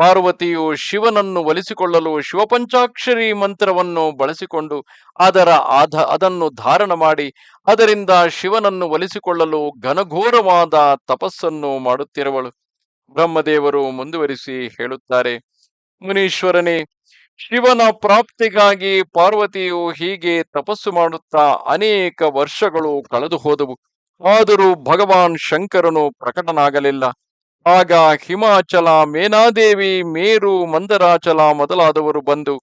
ಪಾರ್ವತಿಯು ಶಿವನನ್ನು ಒಲಿಸಿಕೊಳ್ಳಲು ಶಿವಪಂಚಾಕ್ಷರಿ ಮಂತ್ರವನ್ನು ಬಳಸಿಕೊಂಡು ಅದರ ಆಧ, ಅದನ್ನು ಧಾರಣ ಮಾಡಿ ಅದರಿಂದ ಶಿವನನ್ನು ಒಲಿಸಿಕೊಳ್ಳಲು ಘನಘೋರವಾದ ತಪಸ್ಸನ್ನು ಮಾಡುತ್ತಿರುವಳು. ಬ್ರಹ್ಮದೇವರು ಮುಂದುವರಿಸಿ ಹೇಳುತ್ತಾರೆ, ಮುನೀಶ್ವರನೇ, ಶಿವನ ಪ್ರಾಪ್ತಿಗಾಗಿ ಪಾರ್ವತಿಯು ಹೀಗೆ ತಪಸ್ಸು ಮಾಡುತ್ತಾ ಅನೇಕ ವರ್ಷಗಳು ಕಳೆದು ಹೋದವು ಆದರೂ ಭಗವಾನ್ ಶಂಕರನು ಪ್ರಕಟನಾಗಲಿಲ್ಲ. ಆಗ ಹಿಮಾಚಲ ಮೇನಾದೇವಿ ಮೇರು ಮಂದರಾಚಲ ಮೊದಲಾದವರು ಬಂದು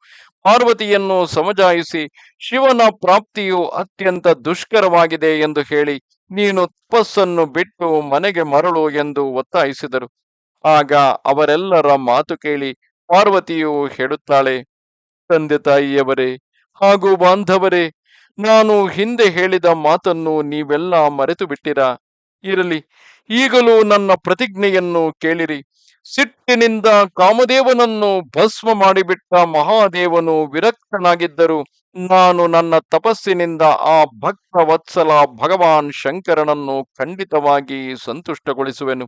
ಪಾರ್ವತಿಯನ್ನು ಸಮಜಾಯಿಸಿ ಶಿವನ ಪ್ರಾಪ್ತಿಯು ಅತ್ಯಂತ ದುಷ್ಕರವಾಗಿದೆ ಎಂದು ಹೇಳಿ ನೀನು ತಪಸ್ಸನ್ನು ಬಿಟ್ಟು ಮನೆಗೆ ಮರಳು ಎಂದು ಒತ್ತಾಯಿಸಿದರು. ಆಗ ಅವರೆಲ್ಲರ ಮಾತು ಕೇಳಿ ಪಾರ್ವತಿಯು ಹೇಳುತ್ತಾಳೆ, ತಂದೆ ತಾಯಿಯವರೇ ಹಾಗೂ ಬಾಂಧವರೇ, ನಾನು ಹಿಂದೆ ಹೇಳಿದ ಮಾತನ್ನು ನೀವೆಲ್ಲ ಮರೆತು ಬಿಟ್ಟಿರಾ ಇರಲಿ. ಈಗಲೂ ನನ್ನ ಪ್ರತಿಜ್ಞೆಯನ್ನು ಕೇಳಿರಿ. ಸಿಟ್ಟಿನಿಂದ ಕಾಮದೇವನನ್ನು ಭಸ್ಮ ಮಾಡಿಬಿಟ್ಟ ಮಹಾದೇವನು ವಿರಕ್ತನಾಗಿದ್ದರು. ನಾನು ನನ್ನ ತಪಸ್ಸಿನಿಂದ ಆ ಭಕ್ತ ವತ್ಸಲ ಭಗವಾನ್ ಶಂಕರನನ್ನು ಖಂಡಿತವಾಗಿ ಸಂತುಷ್ಟಗೊಳಿಸುವೆನು.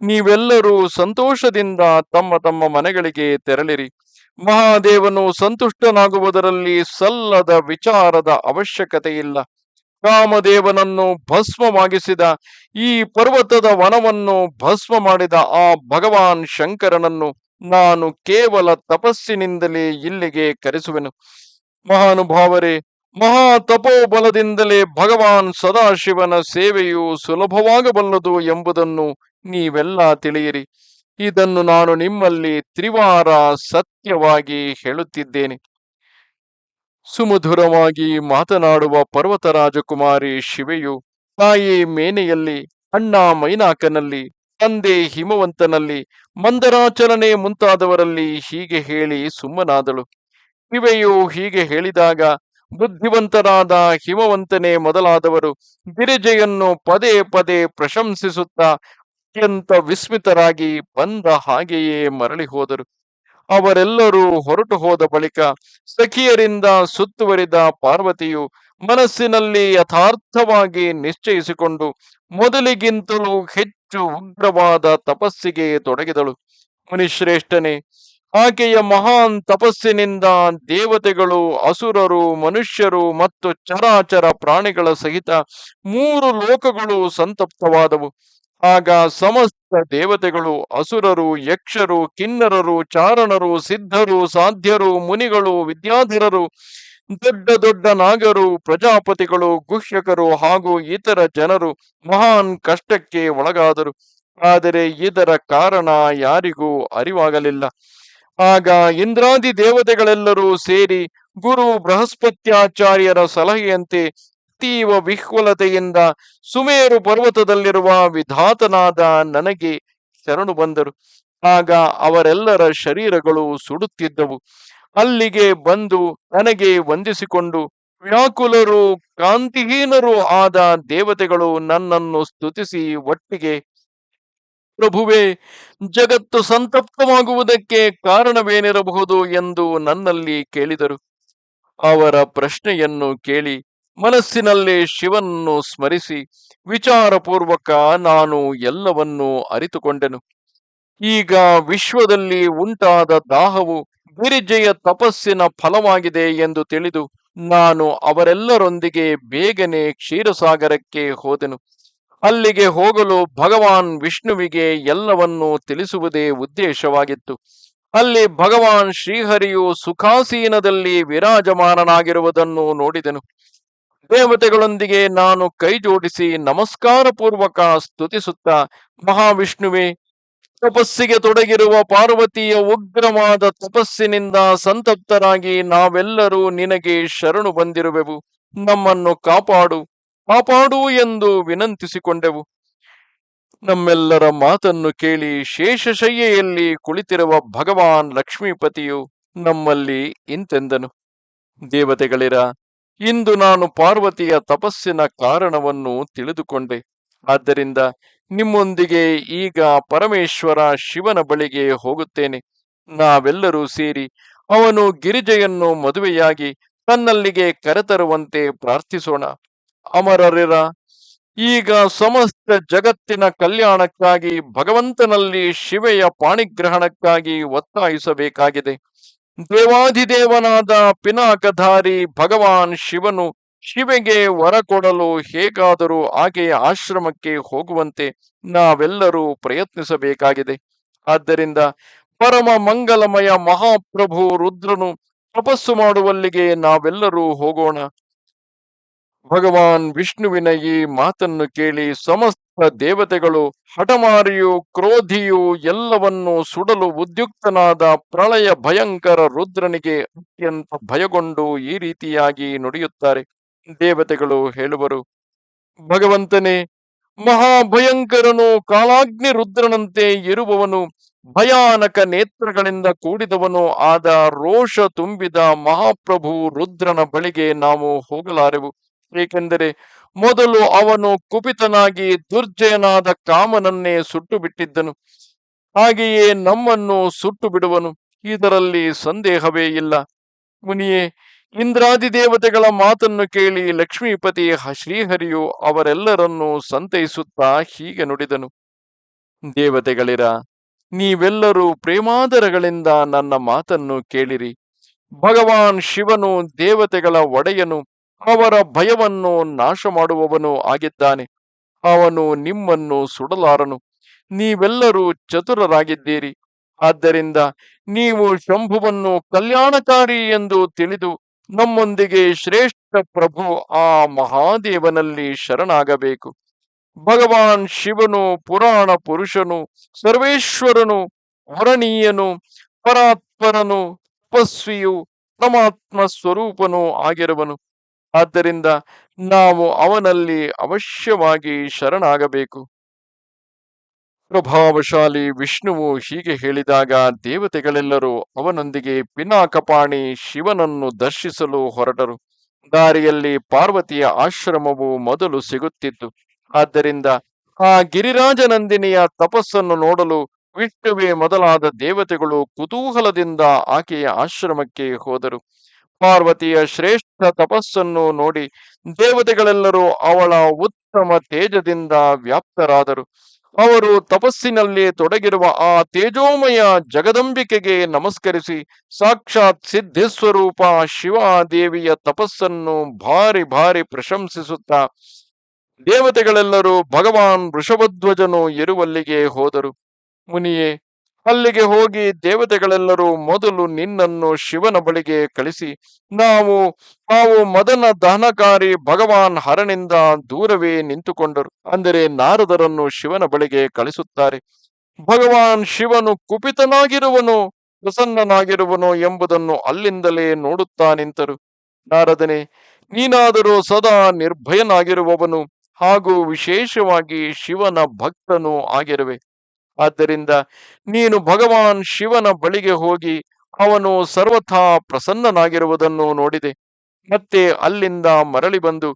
ನೀವೆಲ್ಲರೂ ಸಂತೋಷದಿಂದ ತಮ್ಮ ತಮ್ಮ ಮನೆಗಳಿಗೆ ತೆರಳಿರಿ. ಮಹಾದೇವನು ಸಂತುಷ್ಟನಾಗುವುದರಲ್ಲಿ ಸಲ್ಲದ ವಿಚಾರದ ಅವಶ್ಯಕತೆ ಇಲ್ಲ ಕಾಮದೇವನನ್ನು ಭಸ್ಮವಾಗಿಸಿದ, ಈ ಪರ್ವತದ ವನವನ್ನು ಭಸ್ಮ ಮಾಡಿದ ಆ ಭಗವಾನ್ ಶಂಕರನನ್ನು ನಾನು ಕೇವಲ ತಪಸ್ಸಿನಿಂದಲೇ ಇಲ್ಲಿಗೆ ಕರೆಸುವೆನು. ಮಹಾನುಭಾವರೇ ಮಹಾ ತಪೋಬಲದಿಂದಲೇ ಭಗವಾನ್ ಸದಾಶಿವನ ಸೇವೆಯು ಸುಲಭವಾಗಬಲ್ಲದು ಎಂಬುದನ್ನು ನೀವೆಲ್ಲ ತಿಳಿಯಿರಿ. ಇದನ್ನು ನಾನು ನಿಮ್ಮಲ್ಲಿ ತ್ರಿವಾರ ಸತ್ಯವಾಗಿ ಹೇಳುತ್ತಿದ್ದೇನೆ. ಸುಮಧುರವಾಗಿ ಮಾತನಾಡುವ ಪರ್ವತ ರಾಜಕುಮಾರಿ ಶಿವೆಯು ತಾಯಿ ಮೇನೆಯಲ್ಲಿ, ಅಣ್ಣ ಮೈನಾಕನಲ್ಲಿ, ತಂದೆ ಹಿಮವಂತನಲ್ಲಿ, ಮಂದರಾಚರಣೆ ಮುಂತಾದವರಲ್ಲಿ ಹೀಗೆ ಹೇಳಿ ಸುಮ್ಮನಾದಳು. ಶಿವೆಯು ಹೀಗೆ ಹೇಳಿದಾಗ ಬುದ್ಧಿವಂತರಾದ ಹಿಮವಂತನೇ ಮೊದಲಾದವರು ಗಿರಿಜೆಯನ್ನು ಪದೇ ಪದೇ ಪ್ರಶಂಸಿಸುತ್ತಾ ಅತ್ಯಂತ ವಿಸ್ಮಿತರಾಗಿ ಬಂದ ಹಾಗೆಯೇ ಮರಳಿ ಹೋದರು. ಅವರೆಲ್ಲರೂ ಹೊರಟು ಹೋದ ಬಳಿಕ ಸಖಿಯರಿಂದ ಸುತ್ತುವರಿದ ಪಾರ್ವತಿಯು ಮನಸ್ಸಿನಲ್ಲಿ ಯಥಾರ್ಥವಾಗಿ ನಿಶ್ಚಯಿಸಿಕೊಂಡು ಮೊದಲಿಗಿಂತಲೂ ಹೆಚ್ಚು ಉಗ್ರವಾದ ತಪಸ್ಸಿಗೆ ತೊಡಗಿದಳು. ಮುನಿಶ್ರೇಷ್ಠನೇ, ಆಕೆಯ ಮಹಾನ್ ತಪಸ್ಸಿನಿಂದ ದೇವತೆಗಳು, ಅಸುರರು, ಮನುಷ್ಯರು ಮತ್ತು ಚರಾಚರ ಪ್ರಾಣಿಗಳ ಸಹಿತ ಮೂರು ಲೋಕಗಳು ಸಂತಪ್ತವಾದವು. ಆಗ ಸಮಸ್ತ ದೇವತೆಗಳು, ಅಸುರರು, ಯಕ್ಷರು, ಕಿನ್ನರರು, ಚಾರಣರು, ಸಿದ್ಧರು, ಸಾಧ್ಯರು, ಮುನಿಗಳು, ವಿದ್ಯಾಧಿರರು, ದೊಡ್ಡ ದೊಡ್ಡ ನಾಗರು, ಪ್ರಜಾಪತಿಗಳು, ಗುಹ್ಯಕರು ಹಾಗೂ ಇತರ ಜನರು ಮಹಾನ್ ಕಷ್ಟಕ್ಕೆ ಒಳಗಾದರು. ಆದರೆ ಇದರ ಕಾರಣ ಯಾರಿಗೂ ಅರಿವಾಗಲಿಲ್ಲ. ಆಗ ಇಂದ್ರಾದಿ ದೇವತೆಗಳೆಲ್ಲರೂ ಸೇರಿ ಗುರು ಬೃಹಸ್ಪತ್ಯಾಚಾರ್ಯರ ಸಲಹೆಯಂತೆ ಅತೀವ ವಿಹ್ವಲತೆಯಿಂದ ಸುಮೇರು ಪರ್ವತದಲ್ಲಿರುವ ವಿಧಾತನಾದ ನನಗೆ ಶರಣು ಬಂದರು. ಆಗ ಅವರೆಲ್ಲರ ಶರೀರಗಳು ಸುಡುತ್ತಿದ್ದವು. ಅಲ್ಲಿಗೆ ಬಂದು ನನಗೆ ವಂದಿಸಿಕೊಂಡು, ವ್ಯಾಕುಲರು ಕಾಂತಿಹೀನರು ಆದ ದೇವತೆಗಳು ನನ್ನನ್ನು ಸ್ತುತಿಸಿ ಒಟ್ಟಿಗೆ, ಪ್ರಭುವೆ, ಜಗತ್ತು ಸಂತಪ್ತವಾಗುವುದಕ್ಕೆ ಕಾರಣವೇನಿರಬಹುದು? ಎಂದು ನನ್ನಲ್ಲಿ ಕೇಳಿದರು. ಅವರ ಪ್ರಶ್ನೆಯನ್ನು ಕೇಳಿ ಮನಸ್ಸಿನಲ್ಲಿ ಶಿವನ್ನು ಸ್ಮರಿಸಿ ವಿಚಾರಪೂರ್ವಕ ನಾನು ಎಲ್ಲವನ್ನೂ ಅರಿತುಕೊಂಡೆನು. ಈಗ ವಿಶ್ವದಲ್ಲಿ ಉಂಟಾದ ದಾಹವು ಗಿರಿಜೆಯ ತಪಸ್ಸಿನ ಫಲವಾಗಿದೆ ಎಂದು ತಿಳಿದು ನಾನು ಅವರೆಲ್ಲರೊಂದಿಗೆ ಬೇಗನೆ ಕ್ಷೀರಸಾಗರಕ್ಕೆ ಹೋದೆನು. ಅಲ್ಲಿಗೆ ಹೋಗಲು ಭಗವಾನ್ ವಿಷ್ಣುವಿಗೆ ಎಲ್ಲವನ್ನೂ ತಿಳಿಸುವುದೇ ಉದ್ದೇಶವಾಗಿತ್ತು. ಅಲ್ಲಿ ಭಗವಾನ್ ಶ್ರೀಹರಿಯು ಸುಖಾಸೀನದಲ್ಲಿ ವಿರಾಜಮಾನನಾಗಿರುವುದನ್ನು ನೋಡಿದೆನು. ದೇವತೆಗಳೊಂದಿಗೆ ನಾನು ಕೈ ಜೋಡಿಸಿ ನಮಸ್ಕಾರ ಪೂರ್ವಕ ಸ್ತುತಿಸುತ್ತಾ ಮಹಾವಿಷ್ಣುವೆ, ತಪಸ್ಸಿಗೆ ತೊಡಗಿರುವ ಪಾರ್ವತಿಯ ಉಗ್ರವಾದ ತಪಸ್ಸಿನಿಂದ ಸಂತಪ್ತರಾಗಿ ನಾವೆಲ್ಲರೂ ನಿನಗೆ ಶರಣು ಬಂದಿರುವೆವು. ನಮ್ಮನ್ನು ಕಾಪಾಡು ಕಾಪಾಡು ಎಂದು ವಿನಂತಿಸಿಕೊಂಡೆವು. ನಮ್ಮೆಲ್ಲರ ಮಾತನ್ನು ಕೇಳಿ ಶೇಷಶಯ್ಯೆಯಲ್ಲಿ ಕುಳಿತಿರುವ ಭಗವಾನ್ ಲಕ್ಷ್ಮೀಪತಿಯು ನಮ್ಮಲ್ಲಿ ಇಂತೆಂದನು. ದೇವತೆಗಳಿರ ಇಂದು ನಾನು ಪಾರ್ವತಿಯ ತಪಸ್ಸಿನ ಕಾರಣವನ್ನು ತಿಳಿದುಕೊಂಡೆ. ಆದ್ದರಿಂದ ನಿಮ್ಮೊಂದಿಗೆ ಈಗ ಪರಮೇಶ್ವರ ಶಿವನ ಬಳಿಗೆ ಹೋಗುತ್ತೇನೆ. ನಾವೆಲ್ಲರೂ ಸೇರಿ ಅವನು ಗಿರಿಜೆಯನ್ನು ಮದುವೆಯಾಗಿ ತನ್ನಲ್ಲಿಗೆ ಕರೆತರುವಂತೆ ಪ್ರಾರ್ಥಿಸೋಣ. ಅಮರರಿರ, ಈಗ ಸಮಸ್ತ ಜಗತ್ತಿನ ಕಲ್ಯಾಣಕ್ಕಾಗಿ ಭಗವಂತನಲ್ಲಿ ಶಿವೆಯ ಪಾಣಿಗ್ರಹಣಕ್ಕಾಗಿ ಒತ್ತಾಯಿಸಬೇಕಾಗಿದೆ. ದೇವಾಧಿದೇವನಾದ ಪಿನಾಕಧಾರಿ ಭಗವಾನ್ ಶಿವನು ಶಿವೆಗೆ ವರ ಕೊಡಲು ಹೇಗಾದರೂ ಆಕೆಯ ಆಶ್ರಮಕ್ಕೆ ಹೋಗುವಂತೆ ನಾವೆಲ್ಲರೂ ಪ್ರಯತ್ನಿಸಬೇಕಾಗಿದೆ. ಆದ್ದರಿಂದ ಪರಮ ಮಂಗಲಮಯ ಮಹಾಪ್ರಭು ರುದ್ರನು ತಪಸ್ಸು ಮಾಡುವಲ್ಲಿಗೆ ನಾವೆಲ್ಲರೂ ಹೋಗೋಣ. ಭಗವಾನ್ ವಿಷ್ಣುವಿನ ಈ ಮಾತನ್ನು ಕೇಳಿ ಸಮಸ್ತ ದೇವತೆಗಳು, ಹಠಮಾರಿಯು ಕ್ರೋಧಿಯು ಎಲ್ಲವನ್ನು ಸುಡಲು ಉದ್ಯುಕ್ತನಾದ ಪ್ರಳಯ ಭಯಂಕರ ರುದ್ರನಿಗೆ ಅತ್ಯಂತ ಭಯಗೊಂಡು ಈ ರೀತಿಯಾಗಿ ನುಡಿಯುತ್ತಾರೆ. ದೇವತೆಗಳು ಹೇಳುವರು, ಭಗವಂತನೇ, ಮಹಾಭಯಂಕರನು ಕಾಲಾಗ್ನಿ ರುದ್ರನಂತೆ ಇರುವವನು, ಭಯಾನಕ ನೇತ್ರಗಳಿಂದ ಕೂಡಿದವನು ಆದ ರೋಷ ತುಂಬಿದ ಮಹಾಪ್ರಭು ರುದ್ರನ ಬಳಿಗೆ ನಾವು ಹೋಗಲಾರೆವು. ಏಕೆಂದರೆ ಮೊದಲು ಅವನು ಕುಪಿತನಾಗಿ ದುರ್ಜಯನಾದ ಕಾಮನನ್ನೇ ಸುಟ್ಟು ಬಿಟ್ಟಿದ್ದನು ಹಾಗೆಯೇ ನಮ್ಮನ್ನು ಸುಟ್ಟು ಬಿಡುವನು ಇದರಲ್ಲಿ ಸಂದೇಹವೇ ಇಲ್ಲ. ಮುನಿಯೇ, ಇಂದ್ರಾದಿ ದೇವತೆಗಳ ಮಾತನ್ನು ಕೇಳಿ ಲಕ್ಷ್ಮೀಪತಿ ಶ್ರೀಹರಿಯು ಅವರೆಲ್ಲರನ್ನೂ ಸಂತೈಸುತ್ತಾ ಹೀಗೆ ನುಡಿದನು. ದೇವತೆಗಳಿರ, ನೀವೆಲ್ಲರೂ ಪ್ರೇಮಾದರಗಳಿಂದ ನನ್ನ ಮಾತನ್ನು ಕೇಳಿರಿ. ಭಗವಾನ್ ಶಿವನು ದೇವತೆಗಳ ಒಡೆಯನು. ಅವರ ಭಯವನ್ನು ನಾಶ ಮಾಡುವವನು ಆಗಿದ್ದಾನೆ. ಅವನು ನಿಮ್ಮನ್ನು ಸುಡಲಾರನು. ನೀವೆಲ್ಲರೂ ಚತುರರಾಗಿದ್ದೀರಿ. ಆದ್ದರಿಂದ ನೀವು ಶಂಭುವನ್ನು ಕಲ್ಯಾಣಕಾರಿ ಎಂದು ತಿಳಿದು ನಮ್ಮೊಂದಿಗೆ ಶ್ರೇಷ್ಠ ಪ್ರಭು ಆ ಮಹಾದೇವನಲ್ಲಿ ಶರಣಾಗಬೇಕು. ಭಗವಾನ್ ಶಿವನು, ಪುರಾಣ ಪುರುಷನು, ಸರ್ವೇಶ್ವರನು, ವರಣೀಯನು, ಪರಾತ್ಪರನು, ತಪಸ್ವಿಯು, ಪರಮಾತ್ಮ ಸ್ವರೂಪನು ಆಗಿರುವನು. ಆದ್ದರಿಂದ ನಾವು ಅವನಲ್ಲಿ ಅವಶ್ಯವಾಗಿ ಶರಣಾಗಬೇಕು. ಪ್ರಭಾವಶಾಲಿ ವಿಷ್ಣುವು ಹೀಗೆ ಹೇಳಿದಾಗ ದೇವತೆಗಳೆಲ್ಲರೂ ಅವನೊಂದಿಗೆ ಪಿನಾಕಪಾಣಿ ಶಿವನನ್ನು ದರ್ಶಿಸಲು ಹೊರಟರು. ದಾರಿಯಲ್ಲಿ ಪಾರ್ವತಿಯ ಆಶ್ರಮವು ಮೊದಲು ಸಿಗುತ್ತಿತ್ತು. ಆದ್ದರಿಂದ ಆ ಗಿರಿರಾಜನಂದಿನಿಯ ತಪಸ್ಸನ್ನು ನೋಡಲು ವಿಷ್ಣುವೇ ಮೊದಲಾದ ದೇವತೆಗಳು ಕುತೂಹಲದಿಂದ ಆಕೆಯ ಆಶ್ರಮಕ್ಕೆ ಹೋದರು. ಪಾರ್ವತಿಯ ಶ್ರೇಷ್ಠ ತಪಸ್ಸನ್ನು ನೋಡಿ ದೇವತೆಗಳೆಲ್ಲರೂ ಅವಳ ಉತ್ತಮ ತೇಜದಿಂದ ವ್ಯಾಪ್ತರಾದರು. ಅವರು ತಪಸ್ಸಿನಲ್ಲಿ ತೊಡಗಿರುವ ಆ ತೇಜೋಮಯ ಜಗದಂಬಿಕೆಗೆ ನಮಸ್ಕರಿಸಿ ಸಾಕ್ಷಾತ್ ಸಿದ್ಧಿಸ್ವರೂಪ ಶಿವಾದೇವಿಯ ತಪಸ್ಸನ್ನು ಭಾರಿ ಭಾರಿ ಪ್ರಶಂಸಿಸುತ್ತಾ ದೇವತೆಗಳೆಲ್ಲರೂ ಭಗವಾನ್ ವೃಷಭಧ್ವಜನು ಇರುವಲ್ಲಿಗೆ ಹೋದರು. ಮುನಿಯೇ ಅಲ್ಲಿಗೆ ಹೋಗಿ ದೇವತೆಗಳೆಲ್ಲರೂ ಮೊದಲು ನಿನ್ನನ್ನು ಶಿವನ ಬಳಿಗೆ ಕಳಿಸಿ, ನಾವು ನಾವು ಮದನ ದಹನಕಾರಿ ಭಗವಾನ್ ಹರನಿಂದ ದೂರವೇ ನಿಂತುಕೊಂಡರು. ಅಂದರೆ ನಾರದರನ್ನು ಶಿವನ ಬಳಿಗೆ ಕಳಿಸುತ್ತಾರೆ. ಭಗವಾನ್ ಶಿವನು ಕುಪಿತನಾಗಿರುವನು, ಪ್ರಸನ್ನನಾಗಿರುವನು ಎಂಬುದನ್ನು ಅಲ್ಲಿಂದಲೇ ನೋಡುತ್ತಾ ನಿಂತರು. ನಾರದನೆ, ನೀನಾದರೂ ಸದಾ ನಿರ್ಭಯನಾಗಿರುವವನು ಹಾಗೂ ವಿಶೇಷವಾಗಿ ಶಿವನ ಭಕ್ತನು ಆಗಿರುವೆ. ಆದ್ದರಿಂದ ನೀನು ಭಗವಾನ್ ಶಿವನ ಬಳಿಗೆ ಹೋಗಿ ಅವನು ಸರ್ವಥಾ ಪ್ರಸನ್ನನಾಗಿರುವುದನ್ನು ನೋಡಿದೆ. ಮತ್ತೆ ಅಲ್ಲಿಂದ ಮರಳಿ ಬಂದು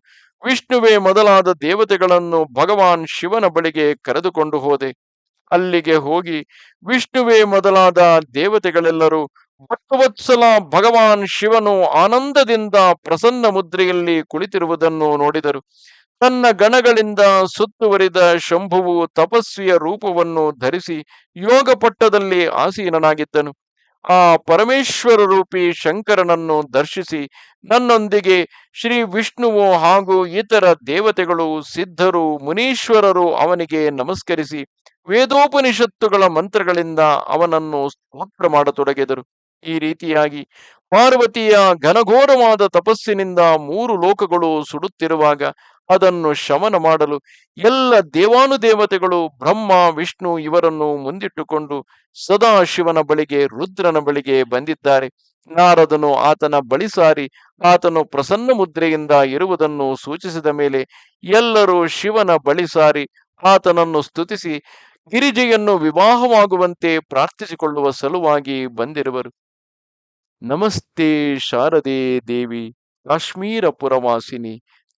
ವಿಷ್ಣುವೇ ಮೊದಲಾದ ದೇವತೆಗಳನ್ನು ಭಗವಾನ್ ಶಿವನ ಬಳಿಗೆ ಕರೆದುಕೊಂಡು ಹೋದೆ. ಅಲ್ಲಿಗೆ ಹೋಗಿ ವಿಷ್ಣುವೇ ಮೊದಲಾದ ದೇವತೆಗಳೆಲ್ಲರೂ ಭಕ್ತವತ್ಸಲ ಭಗವಾನ್ ಶಿವನು ಆನಂದದಿಂದ ಪ್ರಸನ್ನ ಮುದ್ರೆಯಲ್ಲಿ ಕುಳಿತಿರುವುದನ್ನು ನೋಡಿದರು. ತನ್ನ ಗಣಗಳಿಂದ ಸುತ್ತುವರಿದ ಶಂಭುವು ತಪಸ್ವಿಯ ರೂಪವನ್ನು ಧರಿಸಿ ಯೋಗ ಪಟ್ಟದಲ್ಲಿ ಆಸೀನನಾಗಿದ್ದನು. ಆ ಪರಮೇಶ್ವರ ರೂಪಿ ಶಂಕರನನ್ನು ದರ್ಶಿಸಿ ನನ್ನೊಂದಿಗೆ ಶ್ರೀ ವಿಷ್ಣುವು ಹಾಗೂ ಇತರ ದೇವತೆಗಳು ಸಿದ್ಧರು, ಮುನೀಶ್ವರರು ಅವನಿಗೆ ನಮಸ್ಕರಿಸಿ ವೇದೋಪನಿಷತ್ತುಗಳ ಮಂತ್ರಗಳಿಂದ ಅವನನ್ನು ಸ್ತೋತ್ರ ಮಾಡತೊಡಗಿದರು. ಈ ರೀತಿಯಾಗಿ ಪಾರ್ವತಿಯ ಘನಘೋರವಾದ ತಪಸ್ಸಿನಿಂದ ಮೂರು ಲೋಕಗಳು ಸುಡುತ್ತಿರುವಾಗ ಅದನ್ನು ಶಮನ ಮಾಡಲು ಎಲ್ಲ ದೇವಾನುದೇವತೆಗಳು ಬ್ರಹ್ಮ, ವಿಷ್ಣು ಇವರನ್ನು ಮುಂದಿಟ್ಟುಕೊಂಡು ಸದಾ ಶಿವನ ಬಳಿಗೆ, ರುದ್ರನ ಬಳಿಗೆ ಬಂದಿದ್ದಾರೆ. ನಾರದನು ಆತನ ಬಳಿ ಸಾರಿ, ಆತನು ಪ್ರಸನ್ನ ಮುದ್ರೆಯಿಂದ ಇರುವುದನ್ನು ಸೂಚಿಸಿದ ಮೇಲೆ ಎಲ್ಲರೂ ಶಿವನ ಬಳಿ ಸಾರಿ, ಆತನನ್ನು ಸ್ತುತಿಸಿ, ಗಿರಿಜೆಯನ್ನು ವಿವಾಹವಾಗುವಂತೆ ಪ್ರಾರ್ಥಿಸಿಕೊಳ್ಳುವ ಸಲುವಾಗಿ ಬಂದಿರುವರು. ನಮಸ್ತೆ ಶಾರದೆ ದೇವಿ, ಕಾಶ್ಮೀರ ಪುರವಾಸಿನಿ.